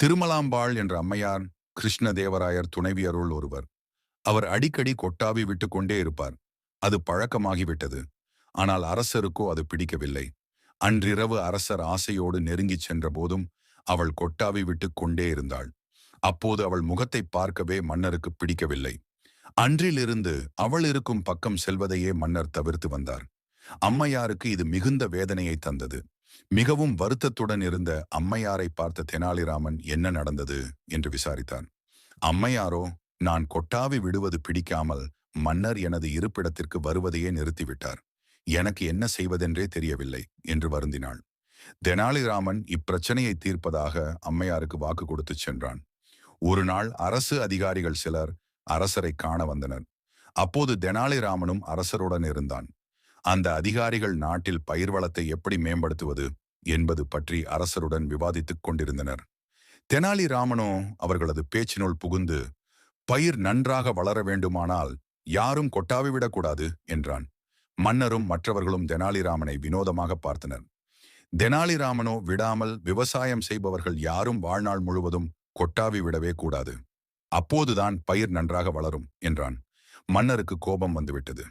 திருமலாம்பாள் என்ற அம்மையார் கிருஷ்ணதேவராயர் துணைவியருள் ஒருவர். அவர் அடிக்கடி கொட்டாவி விட்டு கொண்டே இருப்பார். அது பழக்கமாகிவிட்டது. ஆனால் அரசருக்கோ அது பிடிக்கவில்லை. அன்றிரவு அரசர் ஆசையோடு நெருங்கிச் சென்ற போதும் அவள் கொட்டாவி விட்டு கொண்டே இருந்தாள். அப்போது அவள் முகத்தை பார்க்கவே மன்னருக்கு பிடிக்கவில்லை. அன்றிலிருந்து அவள் இருக்கும் பக்கம் செல்வதையே மன்னர் தவிர்த்து வந்தார். அம்மையாருக்கு இது மிகுந்த வேதனையை தந்தது. மிகவும் வருத்தத்துடன் இருந்த அம்மையாரை பார்த்த தெனாலிராமன் என்ன நடந்தது என்று விசாரித்தான். அம்மையாரோ நான் கொட்டாவி விடுவது பிடிக்காமல் மன்னர் எனது இருப்பிடத்திற்கு வருவதையே நிறுத்திவிட்டார். எனக்கு என்ன செய்வதென்றே தெரியவில்லை என்று வருந்தினாள். தெனாலிராமன் இப்பிரச்சனையை தீர்ப்பதாக அம்மையாருக்கு வாக்கு கொடுத்து சென்றான். ஒரு நாள் அரசு அதிகாரிகள் சிலர் அரசரை காண வந்தனர். அப்போது தெனாலிராமனும் அரசருடன் இருந்தான். அந்த அதிகாரிகள் நாட்டில் பயிர் வளத்தை எப்படி மேம்படுத்துவது என்பது பற்றி அரசருடன் விவாதித்துக் கொண்டிருந்தனர். தெனாலிராமனோ அவர்களது பேச்சினுள் புகுந்து பயிர் நன்றாக வளர வேண்டுமானால் யாரும் கொட்டாவி விடக்கூடாது என்றான். மன்னரும் மற்றவர்களும் தெனாலிராமனை வினோதமாக பார்த்தனர். தெனாலிராமனோ விடாமல் விவசாயம் செய்பவர்கள் யாரும் வாழ்நாள் முழுவதும் கொட்டாவி விடவே கூடாது. அப்போதுதான் பயிர் நன்றாக வளரும் என்றான். மன்னருக்கு கோபம் வந்துவிட்டது.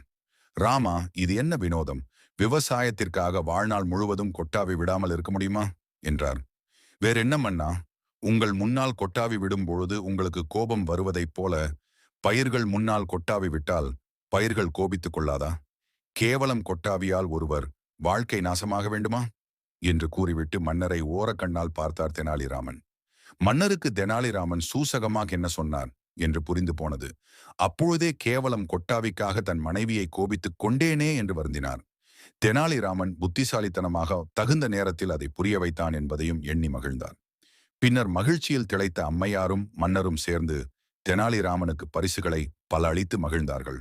ராமா இது என்ன வினோதம்? விவசாயத்திற்காக வாழ்நாள் முழுவதும் கொட்டாவி விடாமல் இருக்க முடியுமா? என்றார். வேற என்ன மன்னா உங்கள் முன்னால் கொட்டாவி விடும்பொழுது உங்களுக்கு கோபம் வருவதைப் போல பயிர்கள் முன்னால் கொட்டாவி விட்டால் பயிர்கள் கோபித்துக் கொள்ளாதா? கேவலம் கொட்டாவியால் ஒருவர் வாழ்க்கை நாசமாக வேண்டுமா? என்று கூறிவிட்டு மன்னரை ஓரக்கண்ணால் பார்த்தார் தெனாலிராமன். மன்னருக்கு தெனாலிராமன் சூசகமாக என்ன சொன்னார்? என்று புரிந்து போனது. அப்பொழுதே கேவலம் கொட்டாவிக்காக தன் மனைவியை கோபித்துக் கொண்டேனே என்று வருந்தினார். தெனாலிராமன் புத்திசாலித்தனமாக தகுந்த நேரத்தில் அதை புரிய வைத்தான் என்பதையும் எண்ணி மகிழ்ந்தார். பின்னர் மகிழ்ச்சியில் திளைத்த அம்மையாரும் மன்னரும் சேர்ந்து தெனாலிராமனுக்கு பரிசுகளை பல அளித்து மகிழ்ந்தார்கள்.